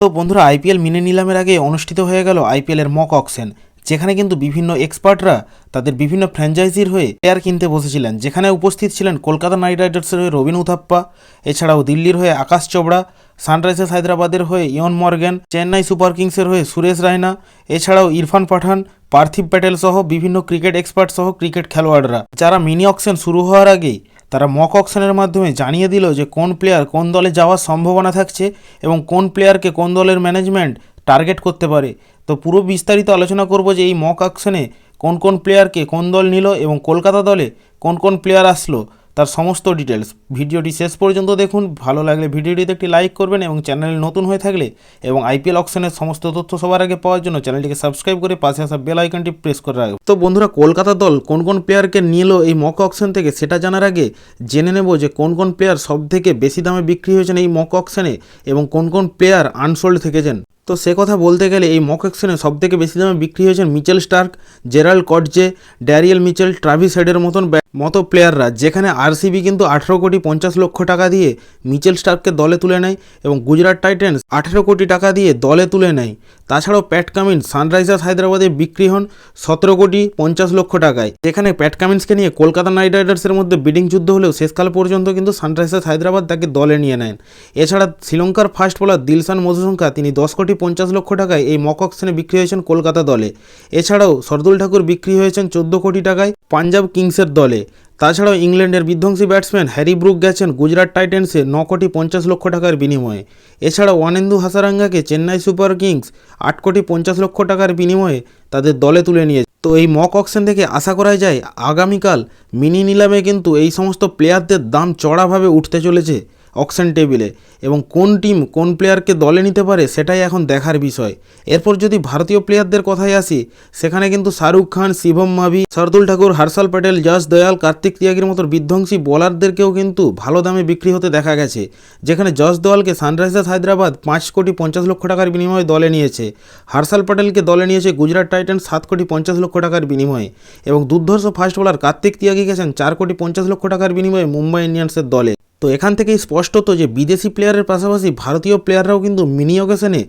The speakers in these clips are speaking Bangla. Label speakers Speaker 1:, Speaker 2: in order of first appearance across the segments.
Speaker 1: তো বন্ধুরা, আইপিএল মিনি নিলামের আগে অনুষ্ঠিত হয়ে গেল আইপিএল এর মক অকশন যেখানে কিন্তু বিভিন্ন এক্সপার্টরা তাদের বিভিন্ন ফ্র্যাঞ্চাইজির হয়ে প্লেয়ার কিনতে বসেছিলেন, যেখানে উপস্থিত ছিলেন কলকাতা নাইট রাইডার্সের হয়ে রবিন উথাপ্পা, এছাড়াও দিল্লির হয়ে আকাশ চোপড়া, সানরাইজার্স হায়দ্রাবাদের হয়ে ইয়ন মর্গ্যান চেন্নাই সুপার কিংসের হয়ে সুরেশ রায়না, এছাড়াও ইরফান পাঠান, পার্থিব প্যাটেল সহ বিভিন্ন ক্রিকেট এক্সপার্ট সহ ক্রিকেট খেলোয়াড়রা। যারা মিনি অকশন শুরু হওয়ার আগেই তারা মক অকশনের মাধ্যমে জানিয়ে দিল যে কোন প্লেয়ার কোন দলে যাওয়ার সম্ভাবনা থাকছে এবং কোন প্লেয়ারকে কোন দলের ম্যানেজমেন্ট টার্গেট করতে পারে। তো পুরো বিস্তারিত আলোচনা করব যে এই মক অকশনে কোন কোন প্লেয়ারকে কোন দল নিল এবং কলকাতা দলে কোন কোন প্লেয়ার আসলো। তার সমস্ত ডিটেলস ভিডিওটি শেষ পর্যন্ত দেখুন। ভালো লাগলে ভিডিওটিতে একটি লাইক করবেন এবং চ্যানেল নতুন হয়ে থাকলে এবং আইপিএল অকশনের সমস্ত তথ্য সবার আগে পাওয়ার জন্য চ্যানেলটিকে সাবস্ক্রাইব করে পাশে আসা বেল আইকনটি প্রেস করে রাখবে তো বন্ধুরা, কলকাতা দল কোন কোন প্লেয়ারকে নিল এই মক অকশন থেকে সেটা জানার আগে জেনে নেব যে কোন কোন প্লেয়ার সব থেকে বেশি দামে বিক্রি হয়েছেন এই মক অকশনে এবং কোন কোন প্লেয়ার আনসোল্ড থেকেছেন। তো সে কথা বলতে গেলে এই মক অকশনে সব থেকে বেশি দামে বিক্রি হয়েছেন Mitchell Starc, Gerald Coetzee, Daryl Mitchell, Travis হেডের মতন মতো প্লেয়াররা যেখানে আরসিবি কিন্তু আঠেরো কোটি পঞ্চাশ লক্ষ টাকা দিয়ে মিচেল স্টার্ককে দলে তুলে নেয় এবং গুজরাট টাইটেন্স আঠেরো কোটি টাকা দিয়ে দলে তুলে নেয়। তাছাড়াও প্যাট কামিন্স সানরাইজার্স হায়দ্রাবাদে বিক্রি হন সতেরো কোটি পঞ্চাশ লক্ষ টাকায়। যেখানে প্যাট কামিন্সকে নিয়ে কলকাতা নাইট রাইডার্সের মধ্যে বিডিং যুদ্ধ হলেও শেষকাল পর্যন্ত কিন্তু সানরাইজার্স হায়দ্রাবাদ তাকে দলে নিয়ে নেন। এছাড়া শ্রীলঙ্কার ফাস্ট বোলার দিলশান মধুসংখ্যা তিনি দশ কোটি পঞ্চাশ লক্ষ টাকায় এই মক অকশনে বিক্রি হয়েছেন কলকাতা দলে। এছাড়াও সরদুল ঠাকুর বিক্রি হয়েছেন চোদ্দ কোটি টাকায় পাঞ্জাব কিংসের দলে। তাছাড়াও ইংল্যান্ডের বিধ্বংসী ব্যাটসম্যান হ্যারি ব্রুক গেছেন গুজরাট টাইটেন্সে ন কোটি পঞ্চাশ লক্ষ টাকার বিনিময়ে। এছাড়া ওয়ানেন্দু হাসারাঙ্গাকে চেন্নাই সুপার কিংস আট কোটি পঞ্চাশ লক্ষ টাকার বিনিময়ে তাদের দলে তুলে নিয়ে তো এই মক অকশন থেকে আশা করা যায়, আগামীকাল মিনি নিলামে কিন্তু এই সমস্ত প্লেয়ারদের দাম চড়াভাবে উঠতে চলেছে। অকশন টেবিলে এবং কোন টিম কোন প্লেয়ারকে দলে নিতে পারে সেটাই এখন দেখার বিষয়। এরপর যদি ভারতীয় প্লেয়ারদের কথায় আসি, সেখানে কিন্তু শাহরুখ খান শিবম মাভি সরদুল ঠাকুর হর্ষল প্যাটেল, যশ দয়াল, কার্তিক তিয়াগির মতো বিধ্বংসী বোলারদেরকেও কিন্তু ভালো দামে বিক্রি হতে দেখা গেছে, যেখানে যশ দোয়ালকে সানরাইজার্স হায়দ্রাবাদ পাঁচ কোটি পঞ্চাশ লক্ষ টাকার বিনিময়ে দলে নিয়েছে। হর্ষল প্যাটেলকে দলে নিয়েছে গুজরাট টাইটান্স সাত কোটি পঞ্চাশ লক্ষ টাকার বিনিময়ে এবং দুর্ধর্ষ ফাস্ট বোলার কার্তিক তিয়াগি গেছেন চার কোটি পঞ্চাশ লক্ষ টাকার বিনিময়ে মুম্বাই ইন্ডিয়ান্সের দলে। তো এখান থেকেই স্পষ্টত যে বিদেশি প্লেয়ারের পাশাপাশি ভারতীয় প্লেয়াররাও কিন্তু মিনি অকেশনে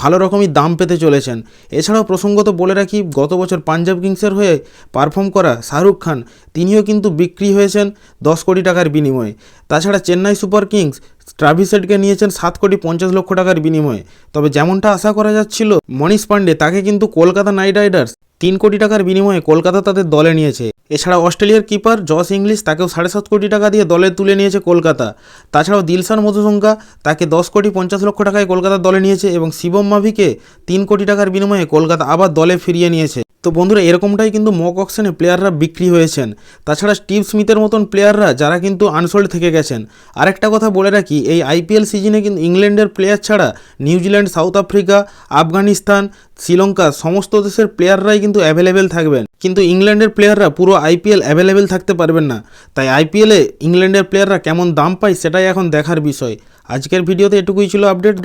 Speaker 1: ভালো রকমই দাম পেতে চলেছেন। এছাড়াও প্রসঙ্গত বলে রাখি, গত বছর পাঞ্জাব কিংসের হয়ে পারফর্ম করা শাহরুখ খান, তিনিও কিন্তু বিক্রি হয়েছেন দশ কোটি টাকার বিনিময়ে। তাছাড়া চেন্নাই সুপার কিংস ট্রাভিসেটকে নিয়েছেন সাত কোটি পঞ্চাশ লক্ষ টাকার বিনিময়ে। তবে যেমনটা আশা করা যাচ্ছিল, মনীষ পাণ্ডে তাকে কিন্তু কলকাতা নাইট রাইডার্স তিন কোটি টাকার বিনিময়ে কলকাতা তাদের দলে নিয়েছে। এছাড়া অস্ট্রেলিয়ার কিপার জস ইংলিশ তাকেও সাড়ে সাত কোটি টাকা দিয়ে দলে তুলে নিয়েছে কলকাতা। তাছাড়াও দিলশান মধুসংখ্যা তাকে দশ কোটি পঞ্চাশ লক্ষ টাকায় কলকাতা দলে নিয়েছে এবং শিবম মাভিকে তিন কোটি টাকার বিনিময়ে কলকাতা আবার দলে ফিরিয়ে নিয়েছে। তো বন্ধুরা, এরকমটাই কিন্তু মক অকশনে প্লেয়াররা বিক্রি হয়েছেন। তাছাড়া স্টিভ স্মিথের মতন প্লেয়াররা যারা কিন্তু আনসোল্ড থেকে গেছেন। আরেকটা কথা বলে রাখি, এই আইপিএল সিজনে কিন্তু ইংল্যান্ডের প্লেয়ার ছাড়া New Zealand South Africa Afghanistan Sri Lanka সমস্ত দেশের প্লেয়াররাই কিন্তু অ্যাভেলেবেল থাকবেন। কিন্তু ইংল্যান্ডের প্লেয়াররা পুরো আইপিএল অ্যাভেলেবেল থাকতে পারবেন না। তাই আইপিএলে ইংল্যান্ডের প্লেয়াররা কেমন দাম পায়, সেটাই এখন দেখার বিষয়। আজকের ভিডিওতে এটুকুই ছিল আপডেট